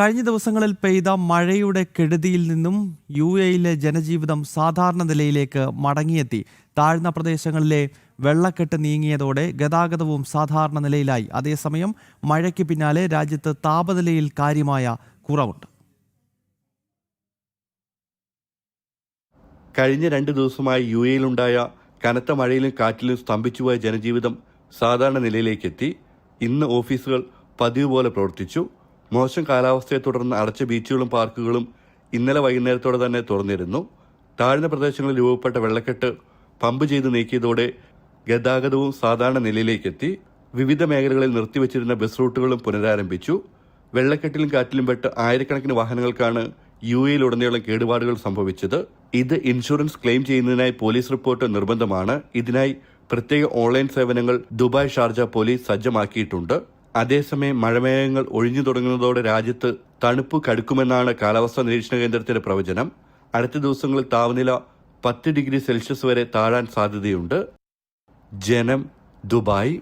കഴിഞ്ഞ ദിവസങ്ങളിൽ പെയ്ത മഴയുടെ കെടുതിയിൽ നിന്നും യു എയിലെ ജനജീവിതം സാധാരണ നിലയിലേക്ക് മടങ്ങിയെത്തി. താഴ്ന്ന പ്രദേശങ്ങളിലെ വെള്ളക്കെട്ട് നീങ്ങിയതോടെ ഗതാഗതവും സാധാരണ നിലയിലായി. അതേസമയം മഴയ്ക്ക് പിന്നാലെ രാജ്യത്ത് താപനിലയിൽ കാര്യമായ കുറവുണ്ട്. കഴിഞ്ഞ രണ്ട് ദിവസമായി യു എയിലുണ്ടായ കനത്ത മഴയിലും കാറ്റിലും സ്തംഭിച്ചുപോയ ജനജീവിതം സാധാരണ നിലയിലേക്കെത്തി. ഇന്ന് ഓഫീസുകൾ പതിവ് പോലെ പ്രവർത്തിച്ചു. മോശം കാലാവസ്ഥയെ തുടർന്ന് അടച്ച ബീച്ചുകളും പാർക്കുകളും ഇന്നലെ വൈകുന്നേരത്തോടെ തന്നെ തുറന്നിരുന്നു. താഴ്ന്ന പ്രദേശങ്ങളിൽ രൂപപ്പെട്ട വെള്ളക്കെട്ട് പമ്പ് ചെയ്ത് നീക്കിയതോടെ ഗതാഗതവും സാധാരണ നിലയിലേക്കെത്തി. വിവിധ മേഖലകളിൽ നിർത്തിവച്ചിരുന്ന ബസ് റൂട്ടുകളും പുനരാരംഭിച്ചു. വെള്ളക്കെട്ടിലും കാറ്റിലും പെട്ട് ആയിരക്കണക്കിന് വാഹനങ്ങൾക്കാണ് യു എയിലുടനീളം കേടുപാടുകൾ സംഭവിച്ചത്. ഇത് ഇൻഷുറൻസ് ക്ലെയിം ചെയ്യുന്നതിനായി പോലീസ് റിപ്പോർട്ട് നിർബന്ധമാണ്. ഇതിനായി പ്രത്യേക ഓൺലൈൻ സേവനങ്ങൾ ദുബായ് ഷാർജ പോലീസ് സജ്ജമാക്കിയിട്ടുണ്ട്. അതേസമയം മഴമേഘങ്ങൾ ഒഴിഞ്ഞു തുടങ്ങുന്നതോടെ രാജ്യത്ത് തണുപ്പ് കടുക്കുമെന്നാണ് കാലാവസ്ഥാ നിരീക്ഷണ കേന്ദ്രത്തിന്റെ പ്രവചനം. അടുത്ത ദിവസങ്ങളിൽ താപനില പത്ത് ഡിഗ്രി സെൽഷ്യസ് വരെ താഴാൻ സാധ്യതയുണ്ട്. ജനം ദുബായ്.